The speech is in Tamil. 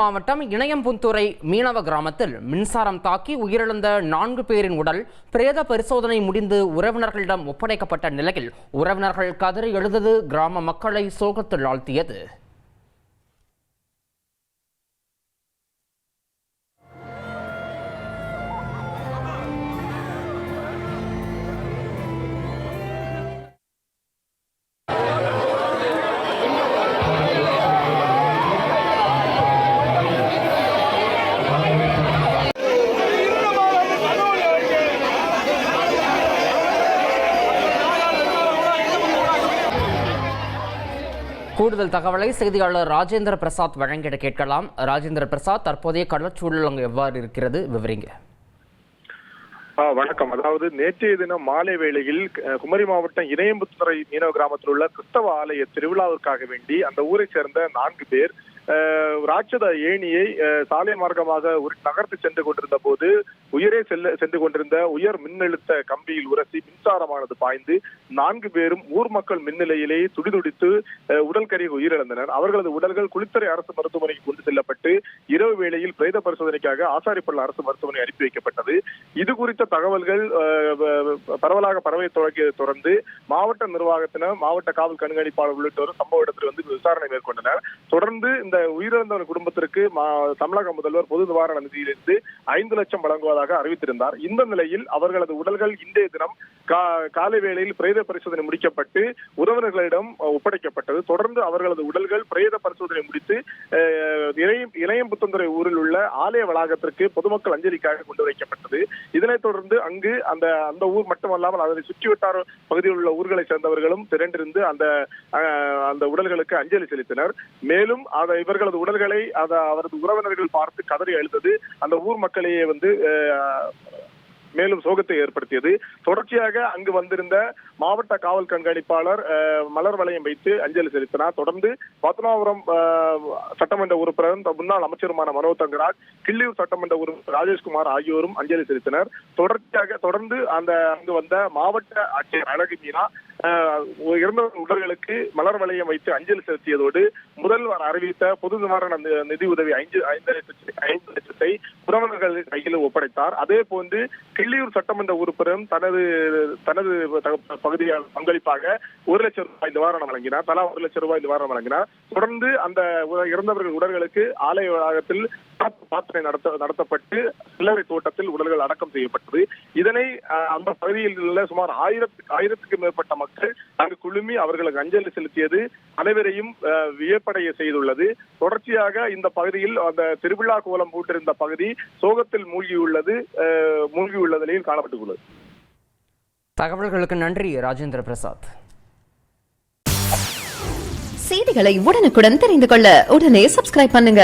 மாவட்டம் இணையம்புத்துறை மீனவ கிராமத்தில் மின்சாரம் தாக்கி உயிரிழந்த நான்கு பேரின் உடல் பிரேத பரிசோதனை முடிந்து உறவினர்களிடம் ஒப்படைக்கப்பட்ட நிலையில் உறவினர்கள் கதறி எழுதது கிராம மக்களை சோகத்தில் ஆழ்த்தியது. கூடுதல் தகவலை செய்தியாளர் ராஜேந்திர பிரசாத் வழங்கிட கேட்கலாம். ராஜேந்திர பிரசாத் தற்போதைய கடற்சூழல் அங்கு எவ்வாறு இருக்கிறது? விவரிங்க. வணக்கம். அதாவது நேற்றைய தினம் மாலை வேளையில் குமரி மாவட்டம் இணையம்புத்துறை மீனவ கிராமத்தில் உள்ள கிறிஸ்தவ ஆலய திருவிழாவிற்காக வேண்டி அந்த ஊரை சேர்ந்த நான்கு பேர் அஹ், ராட்சத ஏணியை அஹ், சாலை மார்க்கமாக ஒரு நகர்த்து சென்று கொண்டிருந்த போது உயரே செல்ல சென்று கொண்டிருந்த உயர் மின்னழுத்த கம்பியில் உரசி மின்சாரமானது பாய்ந்து நான்கு பேரும் ஊர் மக்கள் மின்னிலையிலேயே துடிதுடித்து உடல் கருகி உயிரிழந்தனர். அவர்களது உடல்கள் குளித்தறை அரசு மருத்துவமனைக்கு கொண்டு செல்லப்பட்டு இரவு வேளையில் பிரேத பரிசோதனைக்காக ஆசாரிப்பள்ள அரசு மருத்துவமனை அனுப்பி வைக்கப்பட்டது. இது குறித்த தகவல்கள் பரவலாக பரவை தொடங்கியதை தொடர்ந்து மாவட்ட நிர்வாகத்தினர் மாவட்ட காவல் கண்காணிப்பாளர் உள்ளிட்டோர் சம்பவ இடத்தில் வந்து விசாரணை மேற்கொண்டனர். தொடர்ந்து இந்த உயிரிழந்தவர் குடும்பத்திற்கு மா- தமிழக முதல்வர் பொது நிவாரண நிதியிலிருந்து ஐந்து லட்சம் வழங்குவதாக அறிவித்திருந்தார். இந்த நிலையில் அவர்களது உடல்கள் இன்றைய தினம் கா- காலை வேளையில் பிரேத பரிசோதனை முடிக்கப்பட்டு உறவினர்களிடம் ஒப்படைக்கப்பட்டது. தொடர்ந்து அவர்களது உடல்கள் பிரேத பரிசோதனை முடித்து அஹ், இளையம் இளையம்புத்தந்துறை ஊரில் உள்ள ஆலய வளாகத்திற்கு பொதுமக்கள் அஞ்சலிக்காக கொண்டு வைக்கப்பட்டது. இதனைத் தொடர்ந்து அங்கு அந்த அந்த ஊர் மட்டுமல்லாமல் அதனை சுற்றிவட்டார பகுதியில் உள்ள ஊர்களை சேர்ந்தவர்களும் திரண்டிருந்து அந்த அந்த உடல்களுக்கு அஞ்சலி செலுத்தினர். மேலும் அதை இவர்களது உடல்களை அதை அவரது உறவினர்கள் பார்த்து கதறி அழுத்தது அந்த ஊர் மக்களையே வந்து uh, மேலும் சோகத்தை ஏற்படுத்தியது. தொடர்ச்சியாக அங்கு வந்திருந்த மாவட்ட காவல் கண்காணிப்பாளர் மலர் வளையம் வைத்து அஞ்சலி செலுத்தினார். தொடர்ந்து பத்மநாபுரம் சட்டமன்ற உறுப்பினர் முன்னாள் அமைச்சருமான மனோ தங்கராஜ் கிள்ளியூர் சட்டமன்ற உறுப்பினர் ராஜேஷ்குமார் ஆகியோரும் அஞ்சலி செலுத்தினர். தொடர்ச்சியாக தொடர்ந்து அந்த அங்கு வந்த மாவட்ட ஆட்சியர் அழகு மீனா இறந்த உடல்களுக்கு மலர் வளையம் வைத்து அஞ்சலி செலுத்தியதோடு முதல்வர் அறிவித்த பொது நிவாரண நிதி உதவி ஐந்து ஐந்து லட்சத்தை ஐந்து லட்சத்தை உறவினர்கள் கையில் ஒப்படைத்தார். அதே போன்று கிள்ளியூர் சட்டமன்ற உறுப்பினரும் தனது தனது பகுதியால் பங்களிப்பாக ஒரு லட்சம் ரூபாய் நிவாரணம் வழங்கினார். தலா ஒரு லட்சம் ரூபாய் நிவாரணம் வழங்கினார். தொடர்ந்து அந்த இறந்தவர்கள் உடல்களுக்கு ஆலய வளாகத்தில் பிரார்த்தனை நடத்த நடத்தப்பட்டு சில்லறை தோட்டத்தில் உடல்கள் அடக்கம் செய்யப்பட்டது. இதனை அந்த பகுதியில் உள்ள சுமார் ஆயிரத்துக்கு ஆயிரத்துக்கு மேற்பட்ட மக்கள் அங்கு குழுமி அவர்களுக்கு அஞ்சலி செலுத்தியது அனைவரையும் அஹ், வியப்படைய செய்துள்ளது. தொடர்ச்சியாக இந்த பகுதியில் அந்த திருவிழா கோலம் போட்டிருந்த பகுதி சோகத்தில் மூழ்கியுள்ளது மூழ்கியுள்ளது. மூழ்கியுள்ள நிலையில் காணப்பட்டுள்ளது. தகவல்களுக்கு நன்றி ராஜேந்திர பிரசாத். செய்திகளை உடனுக்குடன் தெரிந்து கொள்ள உடனே சப்ஸ்கிரைப் பண்ணுங்க.